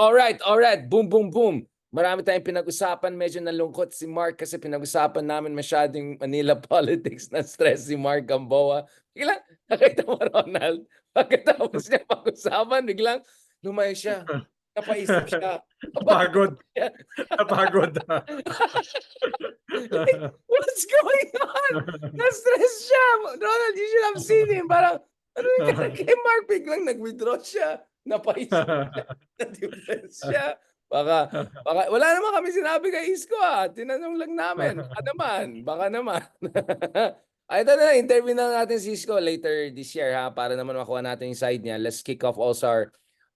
Alright, alright. Boom, boom, boom. Marami tayong pinag-usapan. Medyo nalungkot si Mark kasi pinag-usapan namin masyadong Manila politics na stress si Mark Gamboa. Biglang nakita mo Ronald. Pagkatapos niya pag-usapan, biglang lumayo siya. Napaisip siya. Napagod. Napagod. What's going on? Na-stress siya. Ronald, you should have seen him. Parang, ano yung kay Mark? Biglang nag-withdraw siya. Napaisip. Na-depress siya. Baka, baka, wala naman kami sinabi kay Isko ah. Tinanong lang namin. Baka naman. Baka naman. Ay, ito na, interview na natin si Isko later this year ha, para naman makuha natin yung side niya. Let's kick off also our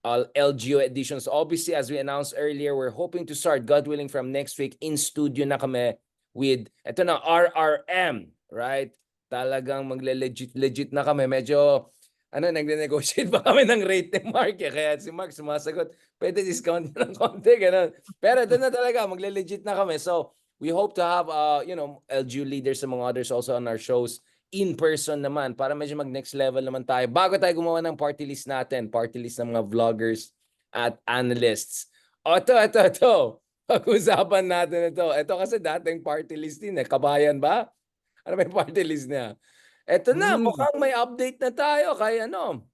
all LGO editions. Obviously, as we announced earlier, we're hoping to start, God willing, from next week in studio na kami with, ito na, RRM, right? Talagang magle-legit legit na kami. Medyo, ano, nagne-negotiate pa kami ng rate ni Mark. Eh. Kaya si Mark sumasagot, pwede discount na ng konti, ganun. Pero ito na talaga, magle-legit na kami. So, we hope to have, uh, you know, LGU leaders among others also on our shows in person naman para medyo mag next level naman tayo. Bago tayo gumawa ng party list natin, party list ng mga vloggers at analysts. O, ito, ito, ito. Pag-usapan natin ito. Ito kasi dating party list din eh. Kabayan ba? Ano yung party list niya? Ito na, Hmm. mukhang may update na tayo kay ano,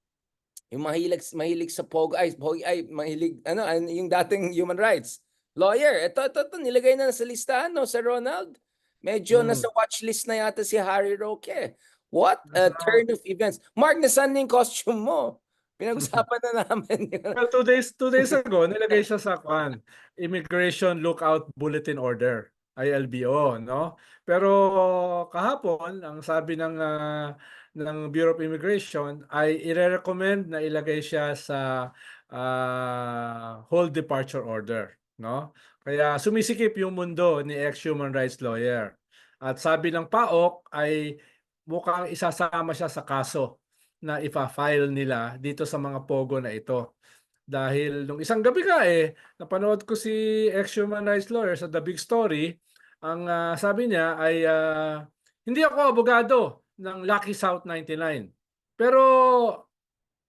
yung mahilig, mahilig sa Pogo, ay, Pogo, ay, mahilig, ano, an- yung dating human rights lawyer. Ito, ito, ito, nilagay na sa listahan, no, sa Ronald. Medyo Hmm. nasa watch list na yata si Harry Roque. What a turn of events. Mark, nasan na yung costume mo? Pinag-usapan na namin. yun. Well, two days, two days ago, nilagay siya sa kwan, Immigration Lookout Bulletin Order, ILBO, no? Pero kahapon, ang sabi ng ah, ng Bureau of Immigration ay ire-recommend na ilagay siya sa ah, Whole Departure Order, no? Kaya sumisikip yung mundo ni ex-human rights lawyer. At sabi ng PAOK ay mukhang isasama siya sa kaso na ipa-file nila dito sa mga pogo na ito. Dahil nung isang gabi ka eh, napanood ko si ex-human rights lawyer sa The Big Story, ang ah, sabi niya ay ah, hindi ako abogado ng Lucky South 99. Pero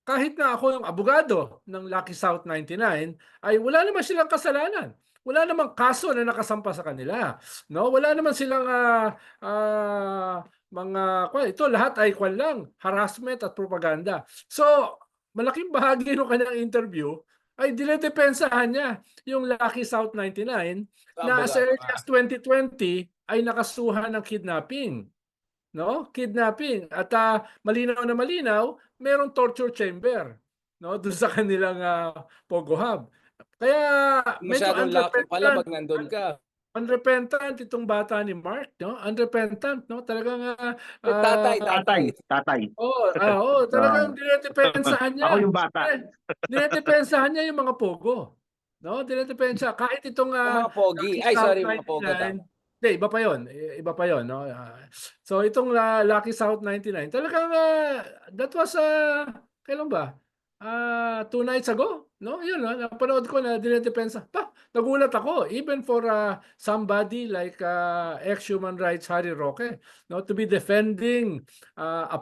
kahit na ako yung abogado ng Lucky South 99, ay wala naman silang kasalanan. Wala namang kaso na nakasampa sa kanila. No, wala naman silang ah, ah, mga kwan, ito lahat ay kwan lang, harassment at propaganda. So, malaking bahagi ng kanyang interview ay dinedepensahan niya yung Lucky South 99 na as early ka. as 2020 ay nakasuhan ng kidnapping. No? Kidnapping. At ah, malinaw na malinaw, merong torture chamber no doon sa kanilang ah, Pogo Hub. Kaya medyo Masyadong lucky pala unrepentant, pag nandun ka. Unrepentant itong bata ni Mark, no? Unrepentant, no? Talagang ah, Tatay, Tatay, tatay. Oo, ah, oo, talagang dinedepensahan niya. Ako yung bata. Dinedepensahan niya yung mga pogo. No, dinedepensa kahit itong ah, mga pogi. Ay, sorry, mga pogo 99 tama. Hindi, iba pa 'yon. Iba pa 'yon, no. Ah, so itong ah, Lucky South 99, talagang ah, that was ah, kailan ba? Ah, two nights ago, no? Yun, no? napanood ko na dinedepensa. Pa, nagulat ako even for ah, somebody like ah, ex-human rights Harry Roque, no, to be defending ah, a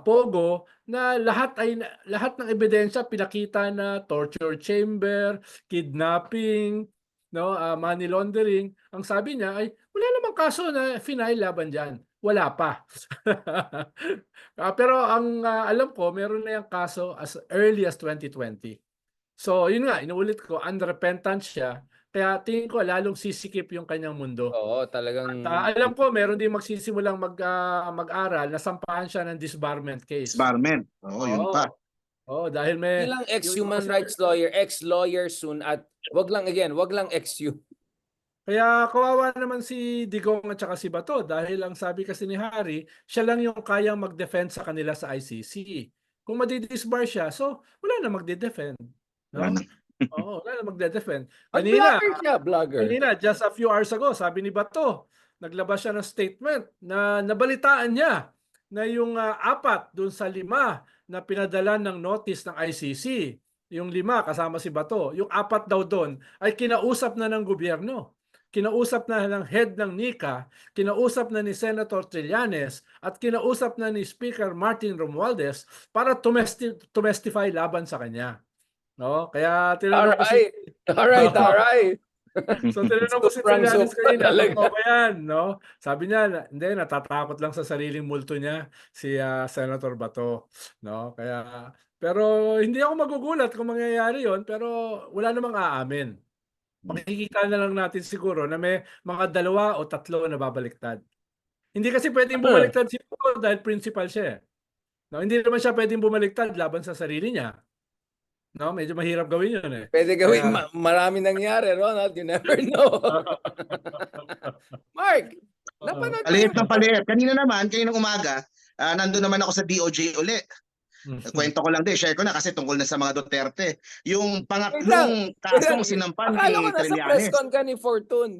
na lahat ay lahat ng ebidensya pinakita na torture chamber, kidnapping, no, ah, money laundering. Ang sabi niya ay wala namang kaso na final laban diyan. Wala pa. Ah, pero ang ah, alam ko meron na yung kaso as early as 2020. So, yun nga, inuulit ko, unrepentant siya. Kaya tingin ko lalong sisikip yung kanyang mundo. Oo, talagang Ah, alam ko meron din magsisimulang mag ah, mag-aral na sampahan siya ng disbarment case. Barman. Oo, yun Oo. pa. Oo, dahil may Bilang yung- ex-human rights lawyer, ex-lawyer soon at wag lang again, wag lang ex-you. Kaya kawawa naman si Digong at saka si Bato dahil ang sabi kasi ni Harry, siya lang yung kayang mag-defend sa kanila sa ICC. Kung madidisbar siya, so wala na magde-defend. No? Wala na. Oo, wala na magde-defend. Kanina, vlogger siya, vlogger. kanina, just a few hours ago, sabi ni Bato, naglabas siya ng statement na nabalitaan niya na yung ah, apat dun sa lima na pinadala ng notice ng ICC, yung lima kasama si Bato, yung apat daw doon ay kinausap na ng gobyerno. Kinausap na ng head ng NICA, kinausap na ni Senator Trillanes at kinausap na ni Speaker Martin Romualdez para tumesti- tumestify laban sa kanya. No? Kaya tinanong ko si Alright. Alright, alright. So tinanong ko si Trillanes sobra kanina, totoo ba yan, no? Sabi niya, na- hindi, natatakot lang sa sariling multo niya si ah, Senator Bato, no? Kaya, pero hindi ako magugulat kung mangyayari yon pero wala namang aamin. Makikita na lang natin siguro na may mga dalawa o tatlo na babaliktad. Hindi kasi pwedeng Ah. bumaliktad si Bato dahil principal siya. eh. No, hindi naman siya pwedeng bumaliktad laban sa sarili niya. No, medyo mahirap gawin 'yun eh. Pwede gawin, Kaya- ma- marami nangyari, Ronald. You never know. Mark, napanood Paliit ng paliit. Kanina naman, kaninang umaga, ah, nandun naman ako sa DOJ uli. Mm. Kwento ko lang din, share ko na kasi tungkol na sa mga Duterte. Yung pangatlong kasong sinampan Akala ni ko nasa press Trillanes. con ka ni Fortune.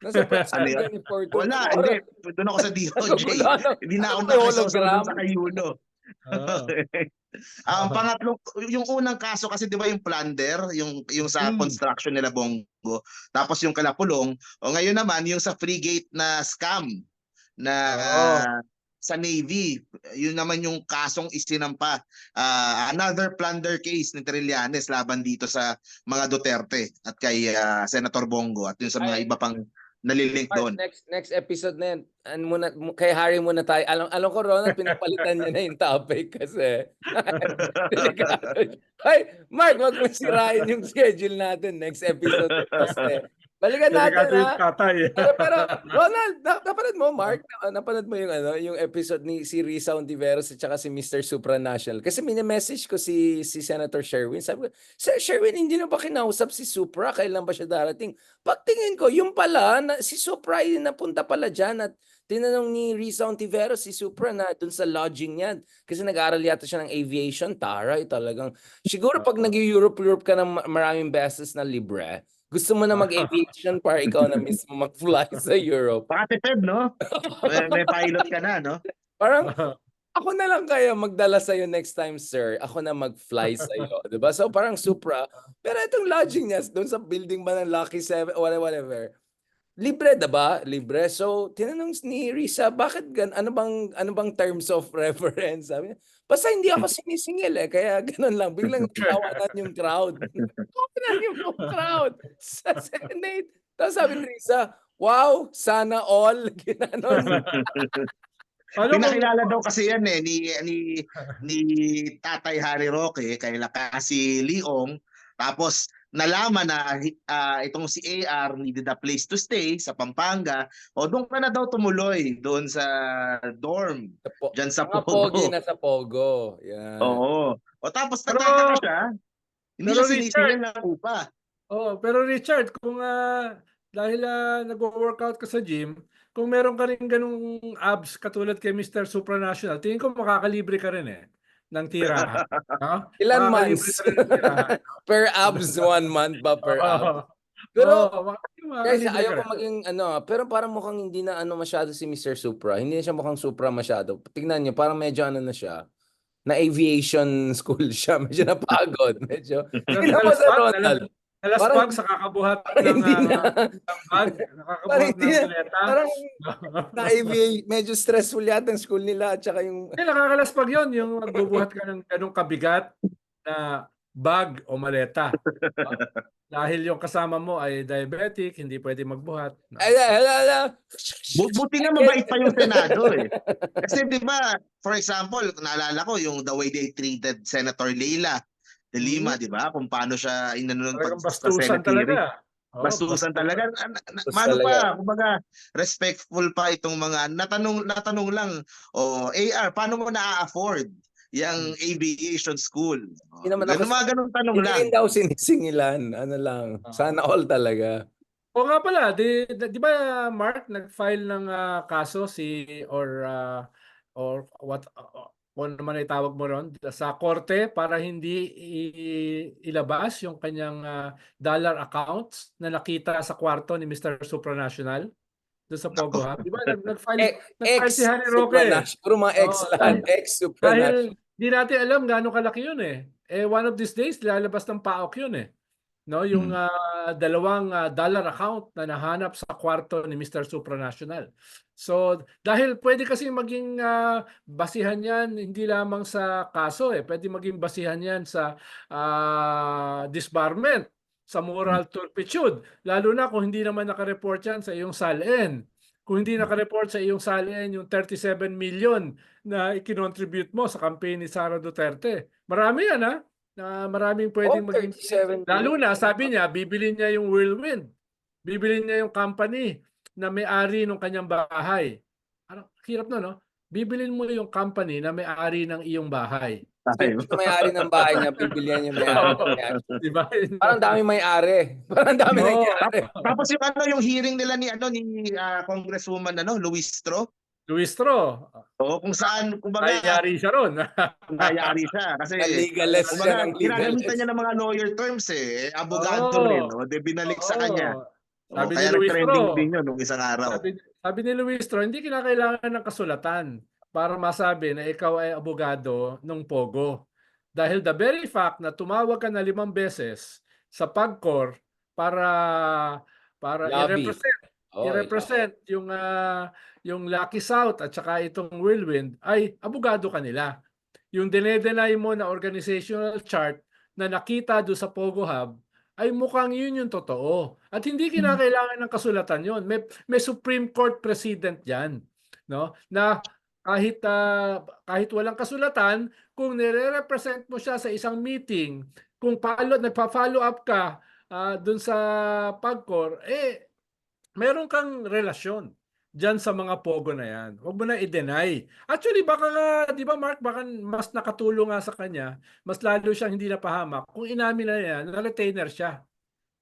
Nasa press Ano con ka ni Fortune. Wala, Ano hindi. Doon ako sa DOJ. Ano? Hindi na ako Ano, hologram? doon sa kayuno. Oo. Ang Oo. pangatlong, yung unang kaso kasi di ba yung plunder, yung, yung sa Hmm. construction nila Bongo, tapos yung kalapulong, o ngayon naman yung sa frigate na scam na Oo. ah, sa Navy, yun naman yung kasong isinampa. Ah, another plunder case ni Trillanes laban dito sa mga Duterte at kay ah, Senator Bongo at yung sa mga Ay. iba pang nalilink Mark, doon. next next episode na yan. Ano muna, mu- kay Harry muna tayo. Alam, alam ko, Ronald, pinapalitan niya na yung topic kasi. Ay, Mark, wag mo sirain yung schedule natin next episode. Kasi, balikan natin, ha? tatay. Pero, pero Ronald, na, napanood mo, Mark? Na, napanood mo yung ano, yung episode ni si Risa Ontiveros at saka si Mr. Supranational. Kasi mini-message ko si si Senator Sherwin. Sabi ko, Sir Sherwin, hindi na ba kinausap si Supra? Kailan ba siya darating? Pagtingin ko, yung pala, na, si Supra yung napunta pala dyan at tinanong ni Risa Ontiveros si Supra na dun sa lodging niya. Kasi nag-aaral yata siya ng aviation. Taray talagang. Siguro pag nag-Europe-Europe ka ng ma- maraming beses na libre, gusto mo na mag-aviation para ikaw na mismo mag-fly sa Europe. Pakatipid, no? may, may pilot ka na, no? Parang ako na lang kaya magdala sa'yo next time, sir. Ako na mag-fly sa'yo. 'di ba? So parang Supra. Pero itong lodging niya doon sa building ba ng Lucky 7 or whatever. Libre 'di ba? Libre. So tinanong ni Risa, bakit gan ano bang ano bang terms of reference? Sabi niya, basta hindi ako sinisingil eh. Kaya ganun lang. Biglang tawanan yung crowd. Tawanan yung crowd sa Senate. Tapos sabi ni Risa, wow, sana all. Ginanon. Ano Pinakilala daw kasi yan eh ni ni ni Tatay Harry Roque kay Lakasi Leong tapos nalaman na ah, itong si AR needed a place to stay sa Pampanga o doon ka na daw tumuloy doon sa dorm Sa po- diyan sa Mga Pogo. pogi na sa Pogo. Yan. Oo. O tapos Pero- nagtataka siya. Hindi pero siya sinisingil ng upa. Oh, pero Richard, kung ah, dahil ah, nagwo-workout ka sa gym, kung meron ka rin ganung abs katulad kay Mr. Supranational, tingin ko makakalibre ka rin eh ng tirahan. no? Ilan Makakalibre months? tirahan. Per abs, one month ba per abs? Oo. Pero, maka- guys, ayaw ko maging ano, pero parang mukhang hindi na ano masyado si Mr. Supra. Hindi na siya mukhang Supra masyado. Tingnan niyo, parang medyo ano na siya. Na aviation school siya. Medyo napagod. Medyo. Tingnan mo sa Ronald. Nalaspag Parang- sa kakabuhat Parang ng, hindi ah, na. ng bag, nakakabuhat hindi ng maleta. Parang na aviation. Medyo stressful yata ang school nila. At saka yung Eh, nakakalaspag yun, yung magbubuhat ka ng ganong kabigat na bag o maleta. Dahil yung kasama mo ay diabetic, hindi pwede magbuhat. No? Ay, ay, ay, ay, ay. Bu- Buti nga mabait pa yung Senado eh. Kasi di ba, for example, naalala ko yung the way they treated Senator Leila de Lima, di ba? Kung paano siya inanon pag sa bastusan Senate hearing. talaga. Oo, Bastusan talaga. Bastos Mano talaga. pa, kumbaga, respectful pa itong mga natanong natanong lang, o AR, paano mo na-afford yung aviation school? Hmm. Hindi naman ako- Ganun, mga ganun tanong Hindi lang. rin daw sinisingilan. Ano lang. Ah. Sana all talaga. O nga pala, di, di ba Mark nag-file ng ah, kaso si or ah, or what uh, kung ano man itawag mo ron sa korte para hindi ilabas yung kanyang ah, dollar accounts na nakita sa kwarto ni Mr. Supranational doon sa Pogo Hub. Di ba nag- nag-file, E- nag-file si Harry Roque? Puro mga ex Oo, lahat. dahil- Ex supranational. Dahil di natin alam gaano kalaki yun eh. Eh one of these days lalabas ng paok yun eh. No yung Mm. ah, dalawang ah, dollar account na nahanap sa kwarto ni Mr. Supranational. So dahil pwede kasi maging ah, basihan yan hindi lamang sa kaso eh, pwede maging basihan yan sa ah, disbarment, sa moral turpitude, lalo na kung hindi naman nakareport yan sa iyong SALN. Kung hindi nakareport sa iyong SALN yung 37 million na ikinontribute mo sa campaign ni Sara Duterte. Marami yan ha, na maraming pwedeng Oh, maging 37 Lalo na, sabi niya, bibili niya yung whirlwind. Bibili niya yung company na may-ari ng kanyang bahay. Parang hirap na, no? Bibilin mo yung company na may-ari ng iyong bahay. May-ari ng bahay niya, bibilihan yung may-ari. ng bahay. Di ba? Parang dami may-ari. Parang dami Oo. nangyari. Tapos yung ano yung hearing nila ni ano ni ah, Congresswoman ano Luis Tro. Luis Tro, Oo, kung saan kumbaga nangyari siya ron. nangyayari siya kasi Legalist siya kumbaga ng ginagamitan legalist. niya ng mga lawyer terms eh, abogado Oo. rin, o de binalik sa Oo. kanya. O, Sabi ni kaya Luis trending Tro. din yun nung isang araw. Sabi, sabi ni Luis Tro, hindi kinakailangan ng kasulatan para masabi na ikaw ay abogado ng Pogo. Dahil the very fact na tumawag ka na limang beses sa PAGCOR para para Lobby. i-represent Oh, i-represent yung ah, yung Lucky South at saka itong Whirlwind ay abogado kanila. Yung dinedenay mo na organizational chart na nakita do sa Pogo Hub ay mukhang yun yung totoo. At hindi kinakailangan ng kasulatan yon. May, may Supreme Court President yan. No? Na kahit ah, kahit walang kasulatan, kung nire-represent mo siya sa isang meeting, kung follow, nagpa-follow up ka ah, dun sa PAGCOR, eh meron kang relasyon diyan sa mga pogo na yan. Huwag mo na i-deny. Actually, baka nga, di ba Mark, baka mas nakatulong nga sa kanya, mas lalo siyang hindi napahamak kung inamin na yan, na retainer siya.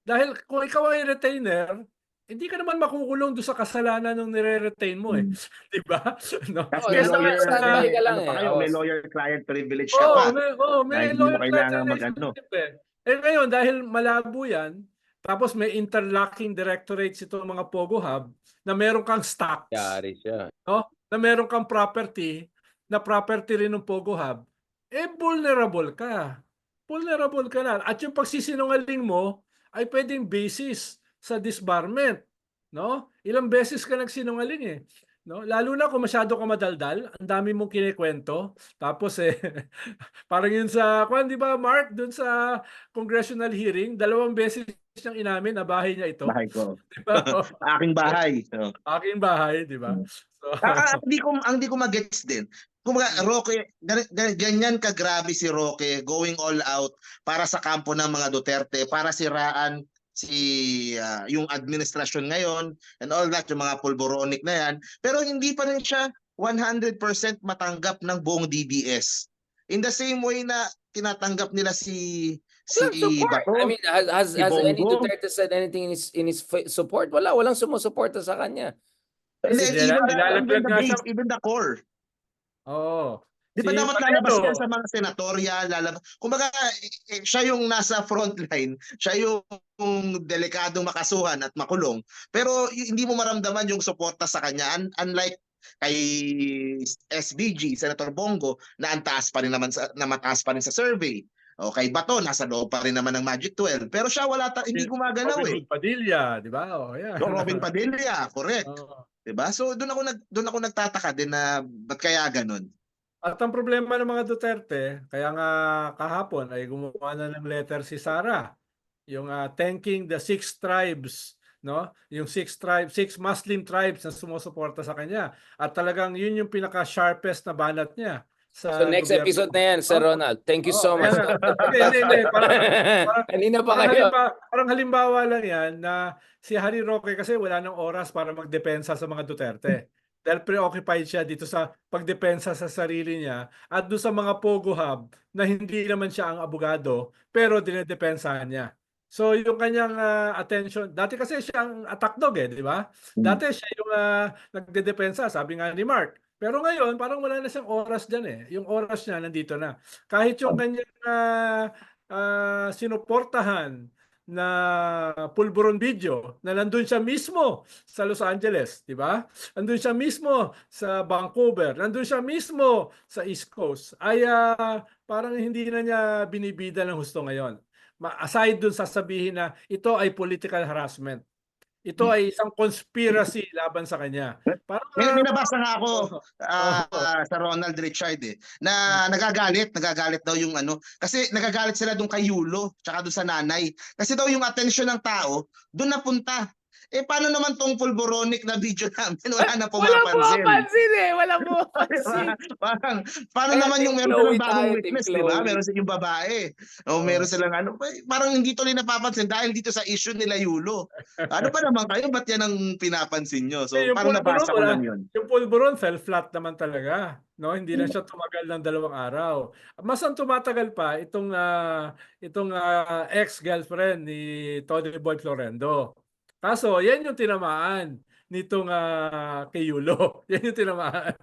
Dahil kung ikaw ay retainer, hindi ka naman makukulong doon sa kasalanan ng nire-retain mo eh. Di ba? no? Kasi Oo, may lawyer, ano, bahay ka lang ano pa eh. kayo, may Oo. lawyer-client privilege ka Oo, pa. may, oh, may lawyer client mag- ano. relationship eh. Eh ngayon, dahil malabo yan, tapos may interlocking directorates itong mga Pogo Hub na meron kang stocks, Yari siya. na meron kang property, na property rin ng Pogo Hub, eh vulnerable ka. Vulnerable ka na. At yung pagsisinungaling mo ay pwedeng basis sa disbarment. No? Ilang beses ka nagsinungaling eh. No? Lalo na kung masyado ka madaldal, ang dami mong kinikwento. Tapos eh, parang yun sa, kwan, di ba Mark, dun sa congressional hearing, dalawang beses niyang inamin na bahay niya ito. Bahay ko. Di ba? O, Aking bahay. So, Aking bahay, di ba? So, Ah, hindi ko ang hindi ko magets din. Kumbaga Roque, gan- gan- ganyan kagrabe si Roque going all out para sa kampo ng mga Duterte, para siraan si ah, yung administrasyon ngayon and all that, yung mga pulboronic na yan. Pero hindi pa rin siya 100% matanggap ng buong DDS. In the same way na tinatanggap nila si si. Bato. I mean, has, has, si has any. Duterte said anything in his, in his support? Wala, walang sumusuporta sa kanya. Then even the, even the base, even the core. Oo. Di ba Si dapat lalabas yan sa mga senatorial, lalabas. Kumbaga, eh, eh, siya yung nasa front line, siya yung delikadong makasuhan at makulong. Pero hindi mo maramdaman yung suporta sa kanya. Un- unlike kay SBG, Senator Bongo, na ang taas pa rin naman sa, na mataas pa rin sa survey. O kay Bato, nasa loob pa rin naman ng Magic 12. Pero siya wala ta- hindi gumagalaw Robin eh. Padilla, di ba? Oh, yeah. Robin Padilla, correct. Oo. 'Di ba? So doon ako nag doon ako nagtataka din na ba't kaya ganun? At ang problema ng mga Duterte, kaya nga kahapon ay gumawa na ng letter si Sara, yung ah, thanking the six tribes, no? Yung six tribes, six Muslim tribes na sumusuporta sa kanya. At talagang yun yung pinaka sharpest na banat niya. Sa So next gobyerno. episode na yan, Sir Oh. Ronald. Thank you Oo, so much. Hindi, hindi, hindi. Parang, Kanina pa parang, kayo. halimbawa, parang halimbawa lang yan na si Harry Roque kasi wala nang oras para magdepensa sa mga Duterte. Dahil preoccupied siya dito sa pagdepensa sa sarili niya at doon sa mga Pogo Hub na hindi naman siya ang abogado pero dinedepensahan niya. So yung kanyang ah, attention, dati kasi siya ang attack dog eh, di ba? Dati siya yung uh, nagdedepensa, sabi nga ni Mark. Pero ngayon, parang wala na siyang oras dyan eh. Yung oras niya nandito na. Kahit yung kanyang ah, ah, sinuportahan na pulburon video na nandun siya mismo sa Los Angeles, di ba? Nandun siya mismo sa Vancouver, nandun siya mismo sa East Coast. Ay ah, parang hindi na niya binibida ng husto ngayon. Aside dun sasabihin na ito ay political harassment. Ito ay isang conspiracy laban sa kanya. Parang May, may nabasa nga ako ah, sa Ronald Richard eh, na nagagalit, nagagalit daw yung ano, kasi nagagalit sila doon kay Yulo, tsaka doon sa nanay. Kasi daw yung atensyon ng tao, doon napunta. Eh paano naman tong pulboronic na video namin, wala na Wala pumapansin. pumapansin eh. Wala pumapansin. Parang, paano Kaya naman yung meron silang bagong witness, di ba? Meron silang yung babae. O Oo. meron silang ano, parang hindi tuloy napapansin dahil dito sa issue nila Yulo. Ano pa naman kayo? Ba't yan ang pinapansin nyo? So Eh, parang pulburon, nabasa ko lang yun. Yung pulburon fell flat naman talaga. No, hindi na siya tumagal ng dalawang araw. Mas ang tumatagal pa itong ah, itong ah, ex-girlfriend ni Tony Boy Florendo. Kaso, yan yung tinamaan nitong ah, kay Yulo. Yan yung tinamaan.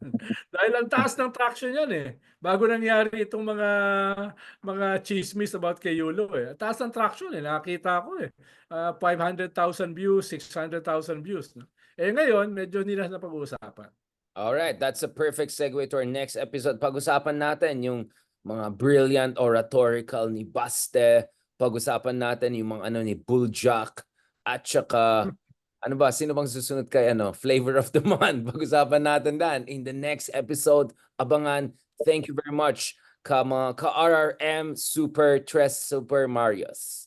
Dahil ang taas ng traction yan eh. Bago nangyari itong mga mga chismis about kay Yulo eh. Taas ng traction eh. Nakita ko eh. Ah, 500,000 views, 600,000 views. Eh ngayon, medyo nila na pag-uusapan. Alright, that's a perfect segue to our next episode. Pag-usapan natin yung mga brilliant oratorical ni Baste. Pag-usapan natin yung mga ano ni Buljak. At saka, ano ba, sino bang susunod kay ano, Flavor of the Month? Pag-usapan natin dan in the next episode. Abangan. Thank you very much. Ka, mga ka-RRM Super Tres Super Marios.